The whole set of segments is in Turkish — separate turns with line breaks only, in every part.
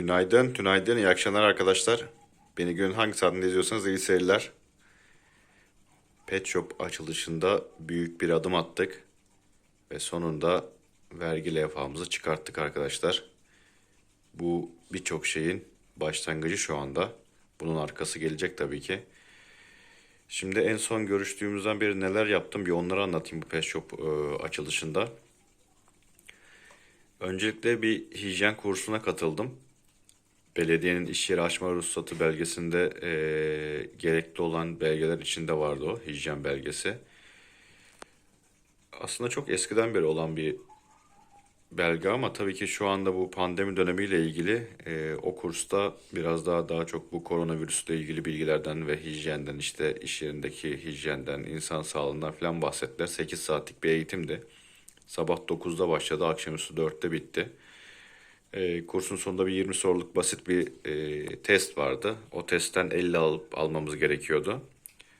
Günaydın, günaydın, iyi akşamlar arkadaşlar. Beni günün hangi saatinde izliyorsanız iyi seyirler. Pet Shop açılışında büyük bir adım attık. Ve sonunda vergi levhamızı çıkarttık arkadaşlar. Bu birçok şeyin başlangıcı şu anda. Bunun arkası gelecek tabii ki. Şimdi en son görüştüğümüzden beri neler yaptım bir onları anlatayım bu Pet Shop e, açılışında. Öncelikle bir hijyen kursuna katıldım. Belediyenin iş yeri açma ruhsatı belgesinde eee, gerekli olan belgeler içinde vardı o hijyen belgesi. Aslında çok eskiden beri olan bir belge ama tabii ki şu anda bu pandemi dönemiyle ilgili eee, o kursta biraz daha daha çok bu koronavirüsle ilgili bilgilerden ve hijyenden işte iş yerindeki hijyenden, insan sağlığından falan bahsettiler. 8 saatlik bir eğitimdi. Sabah 9'da başladı, akşamüstü 4'te bitti. E, kursun sonunda bir 20 soruluk basit bir e, test vardı. O testten 50 alıp almamız gerekiyordu.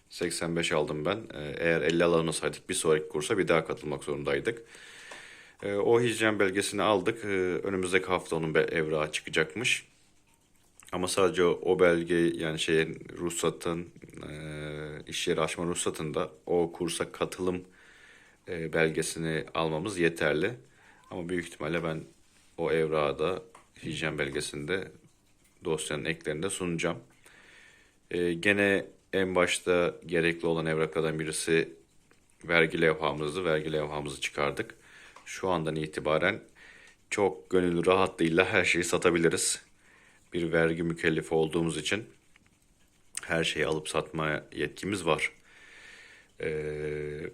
85 aldım ben. E, eğer 50 alamasaydık bir sonraki kursa bir daha katılmak zorundaydık. E, o hijyen belgesini aldık. E, önümüzdeki hafta onun evrağı çıkacakmış. Ama sadece o belge yani şeyin ruhsatın e, iş yeri açma ruhsatında o kursa katılım e, belgesini almamız yeterli. Ama büyük ihtimalle ben o evrağı da hijyen belgesinde dosyanın eklerinde sunacağım. E, gene en başta gerekli olan evraklardan birisi vergi levhamızdı. Vergi levhamızı çıkardık. Şu andan itibaren çok gönül rahatlığıyla her şeyi satabiliriz. Bir vergi mükellefi olduğumuz için her şeyi alıp satma yetkimiz var. Ee,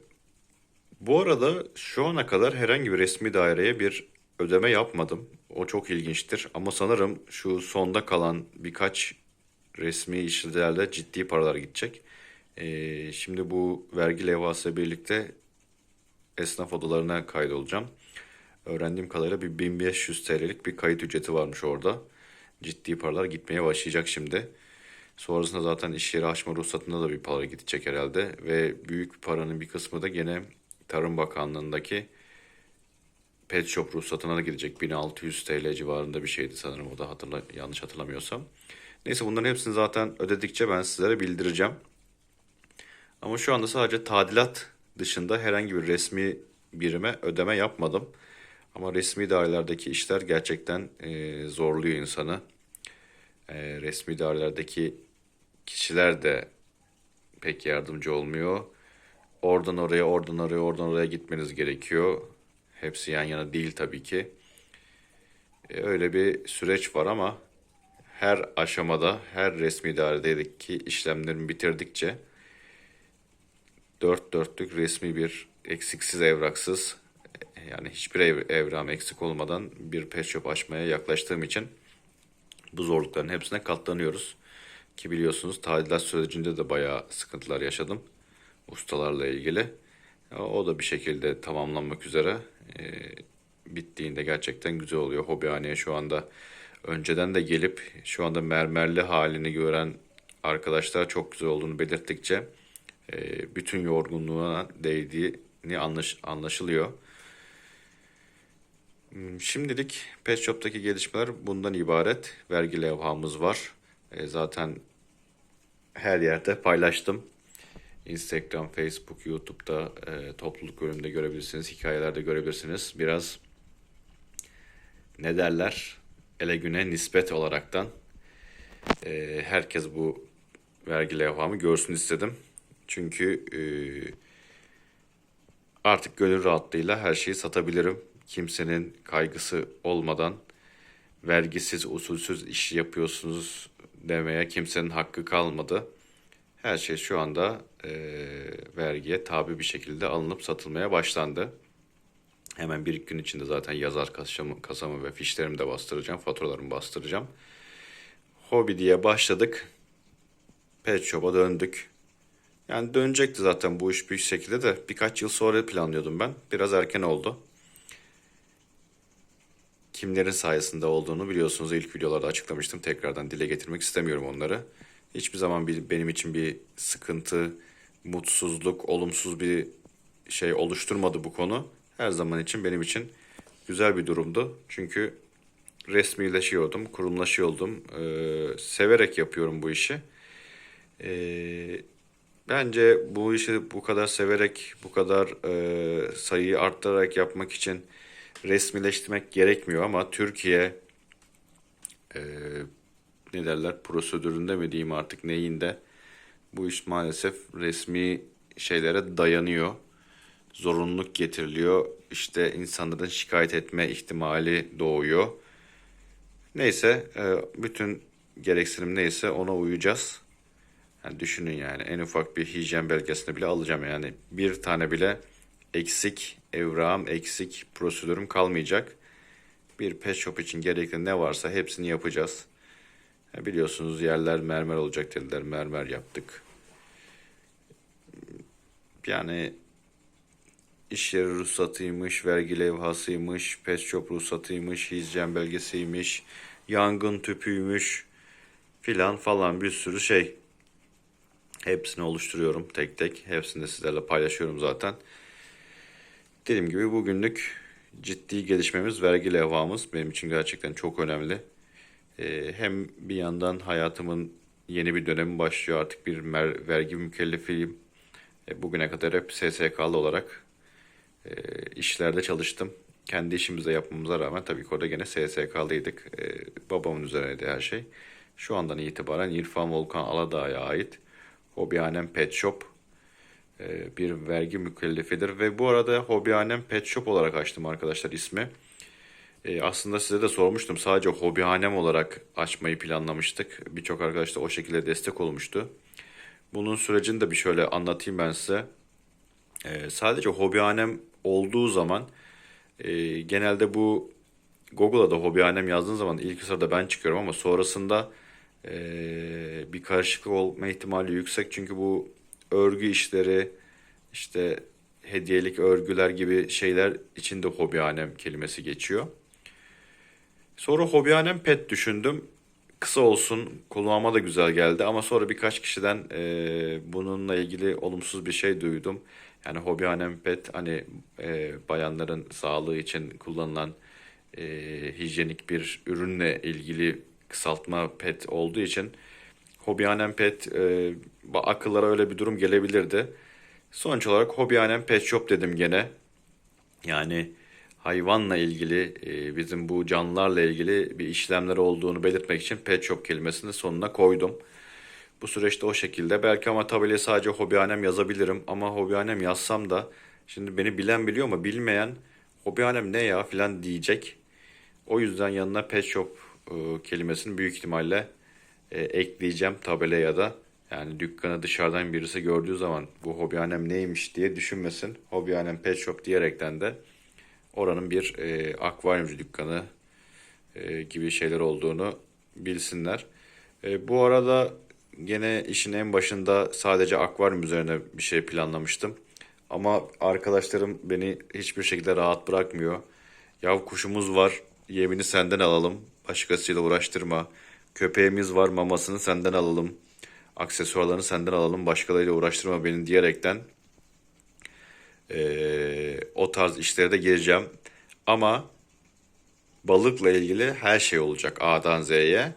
bu arada şu ana kadar herhangi bir resmi daireye bir ödeme yapmadım. O çok ilginçtir. Ama sanırım şu sonda kalan birkaç resmi işlerde ciddi paralar gidecek. Ee, şimdi bu vergi levhası birlikte esnaf odalarına kaydolacağım. Öğrendiğim kadarıyla bir 1500 TL'lik bir kayıt ücreti varmış orada. Ciddi paralar gitmeye başlayacak şimdi. Sonrasında zaten iş yeri açma ruhsatında da bir para gidecek herhalde. Ve büyük paranın bir kısmı da gene Tarım Bakanlığı'ndaki Pet Shop ruhsatına da gidecek. 1600 TL civarında bir şeydi sanırım o da hatırla, yanlış hatırlamıyorsam. Neyse bunların hepsini zaten ödedikçe ben sizlere bildireceğim. Ama şu anda sadece tadilat dışında herhangi bir resmi birime ödeme yapmadım. Ama resmi dairelerdeki işler gerçekten e, zorluyor insanı. E, resmi dairelerdeki kişiler de pek yardımcı olmuyor. Oradan oraya, oradan oraya, oradan oraya gitmeniz gerekiyor. Hepsi yan yana değil tabii ki. E, öyle bir süreç var ama her aşamada, her resmi dairedeki işlemlerimi bitirdikçe dört dörtlük resmi bir eksiksiz evraksız yani hiçbir ev, evram eksik olmadan bir pet shop açmaya yaklaştığım için bu zorlukların hepsine katlanıyoruz. Ki biliyorsunuz tadilat sürecinde de bayağı sıkıntılar yaşadım ustalarla ilgili. O da bir şekilde tamamlanmak üzere. Ee, bittiğinde gerçekten güzel oluyor. Hobihaneye şu anda önceden de gelip şu anda mermerli halini gören arkadaşlar çok güzel olduğunu belirttikçe e, bütün yorgunluğuna değdiğini anlaş, anlaşılıyor. Hmm, Şimdilik Pet Shop'taki gelişmeler bundan ibaret. Vergi levhamız var. E, zaten her yerde paylaştım. Instagram, Facebook, YouTube'da e, topluluk bölümünde görebilirsiniz. Hikayelerde görebilirsiniz. Biraz ne derler? Ele güne nispet olaraktan e, herkes bu vergi levhamı görsün istedim. Çünkü e, artık gönül rahatlığıyla her şeyi satabilirim. Kimsenin kaygısı olmadan vergisiz, usulsüz iş yapıyorsunuz demeye kimsenin hakkı kalmadı. Her şey şu anda e, vergiye tabi bir şekilde alınıp satılmaya başlandı. Hemen bir gün içinde zaten yazar kasamı, kasamı ve fişlerimi de bastıracağım, faturalarımı bastıracağım. Hobi diye başladık. Pet Shop'a döndük. Yani dönecekti zaten bu iş bir şekilde de birkaç yıl sonra planlıyordum ben. Biraz erken oldu. Kimlerin sayesinde olduğunu biliyorsunuz ilk videolarda açıklamıştım. Tekrardan dile getirmek istemiyorum onları. Hiçbir zaman bir, benim için bir sıkıntı, mutsuzluk, olumsuz bir şey oluşturmadı bu konu. Her zaman için benim için güzel bir durumdu. Çünkü resmileşiyordum, kurumlaşıyordum. Ee, severek yapıyorum bu işi. Ee, bence bu işi bu kadar severek, bu kadar e, sayıyı arttırarak yapmak için resmileştirmek gerekmiyor ama Türkiye e, ne derler prosedüründe mi diyeyim artık neyinde bu iş maalesef resmi şeylere dayanıyor. Zorunluluk getiriliyor. İşte insanların şikayet etme ihtimali doğuyor. Neyse e, bütün gereksinim neyse ona uyacağız. Yani düşünün yani en ufak bir hijyen belgesini bile alacağım yani. Bir tane bile eksik evrağım, eksik prosedürüm kalmayacak. Bir pet shop için gerekli ne varsa hepsini yapacağız. Biliyorsunuz yerler mermer olacak dediler. Mermer yaptık. Yani iş yeri ruhsatıymış, vergi levhasıymış, pet shop ruhsatıymış, hijyen belgesiymiş, yangın tüpüymüş filan falan bir sürü şey. Hepsini oluşturuyorum tek tek. Hepsini de sizlerle paylaşıyorum zaten. Dediğim gibi bugünlük ciddi gelişmemiz vergi levhamız benim için gerçekten çok önemli. Ee, hem bir yandan hayatımın yeni bir dönemi başlıyor artık bir mer- vergi mükellefiyim. E, bugüne kadar hep SSK'lı olarak e, işlerde çalıştım. Kendi işimizde yapmamıza rağmen tabii ki orada gene SSK'lıydık. E, babamın üzerineydi her şey. Şu andan itibaren İrfan Volkan Aladağ'a ait Hobihanem Pet Shop e, bir vergi mükellefidir. Ve bu arada Hobihanem Pet Shop olarak açtım arkadaşlar ismi. E, aslında size de sormuştum. Sadece hobihanem olarak açmayı planlamıştık. Birçok arkadaş da o şekilde destek olmuştu. Bunun sürecini de bir şöyle anlatayım ben size. E, sadece hobihanem olduğu zaman e, genelde bu Google'a da hobihanem yazdığın zaman ilk sırada ben çıkıyorum ama sonrasında e, bir karışıklık olma ihtimali yüksek. Çünkü bu örgü işleri işte hediyelik örgüler gibi şeyler içinde hobihanem kelimesi geçiyor. Sonra hobihanem pet düşündüm. Kısa olsun, kulağıma da güzel geldi ama sonra birkaç kişiden e, bununla ilgili olumsuz bir şey duydum. Yani hobihanem pet hani e, bayanların sağlığı için kullanılan e, hijyenik bir ürünle ilgili kısaltma pet olduğu için hobihanem pet e, akıllara öyle bir durum gelebilirdi. Sonuç olarak hobihanem pet shop dedim gene. Yani hayvanla ilgili e, bizim bu canlılarla ilgili bir işlemler olduğunu belirtmek için pet shop kelimesini sonuna koydum. Bu süreçte o şekilde. Belki ama tabelaya sadece hobihanem yazabilirim ama hobihanem yazsam da şimdi beni bilen biliyor ama bilmeyen hobihanem ne ya filan diyecek. O yüzden yanına pet shop e, kelimesini büyük ihtimalle e, ekleyeceğim tabelaya da. Yani dükkanı dışarıdan birisi gördüğü zaman bu hobihanem neymiş diye düşünmesin. Hobihanem pet shop diyerekten de oranın bir e, akvaryumcu dükkanı e, gibi şeyler olduğunu bilsinler. E, bu arada gene işin en başında sadece akvaryum üzerine bir şey planlamıştım. Ama arkadaşlarım beni hiçbir şekilde rahat bırakmıyor. Yav kuşumuz var, yemini senden alalım, başkasıyla uğraştırma. Köpeğimiz var, mamasını senden alalım, aksesuarlarını senden alalım, başkalarıyla uğraştırma beni diyerekten e, o tarz işlere de gireceğim. Ama balıkla ilgili her şey olacak A'dan Z'ye.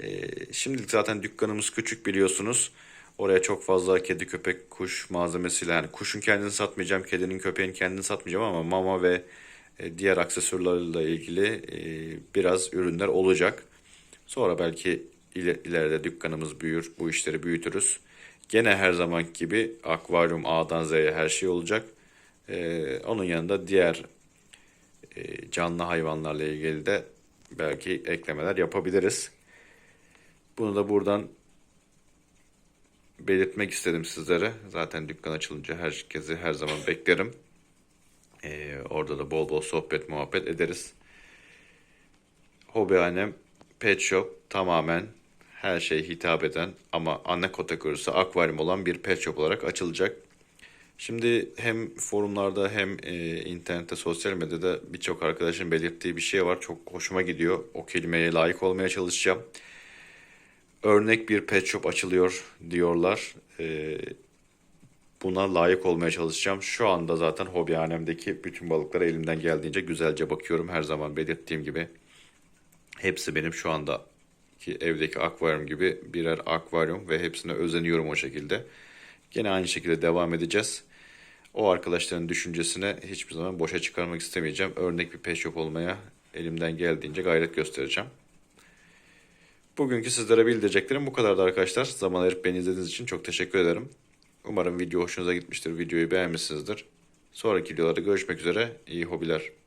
E, şimdilik zaten dükkanımız küçük biliyorsunuz. Oraya çok fazla kedi, köpek, kuş malzemesiyle yani kuşun kendini satmayacağım, kedinin, köpeğin kendini satmayacağım ama mama ve e, diğer aksesuarlarla ilgili e, biraz ürünler olacak. Sonra belki iler- ileride dükkanımız büyür, bu işleri büyütürüz. Gene her zaman gibi akvaryum A'dan Z'ye her şey olacak. Ee, onun yanında diğer e, canlı hayvanlarla ilgili de belki eklemeler yapabiliriz. Bunu da buradan belirtmek istedim sizlere. Zaten dükkan açılınca herkesi her zaman beklerim. Ee, orada da bol bol sohbet muhabbet ederiz. Hobihanem Pet Shop tamamen her şeye hitap eden ama ana kategorisi akvaryum olan bir pet shop olarak açılacak. Şimdi hem forumlarda hem e, internette, sosyal medyada birçok arkadaşın belirttiği bir şey var. Çok hoşuma gidiyor. O kelimeye layık olmaya çalışacağım. Örnek bir pet shop açılıyor diyorlar. E, buna layık olmaya çalışacağım. Şu anda zaten hobihanemdeki bütün balıklara elimden geldiğince güzelce bakıyorum. Her zaman belirttiğim gibi. Hepsi benim şu anda ki evdeki akvaryum gibi birer akvaryum ve hepsine özeniyorum o şekilde. Gene aynı şekilde devam edeceğiz. O arkadaşların düşüncesine hiçbir zaman boşa çıkarmak istemeyeceğim. Örnek bir pet shop olmaya elimden geldiğince gayret göstereceğim. Bugünkü sizlere bildireceklerim bu kadardı arkadaşlar. Zaman ayırıp beni izlediğiniz için çok teşekkür ederim. Umarım video hoşunuza gitmiştir. Videoyu beğenmişsinizdir. Sonraki videolarda görüşmek üzere. İyi hobiler.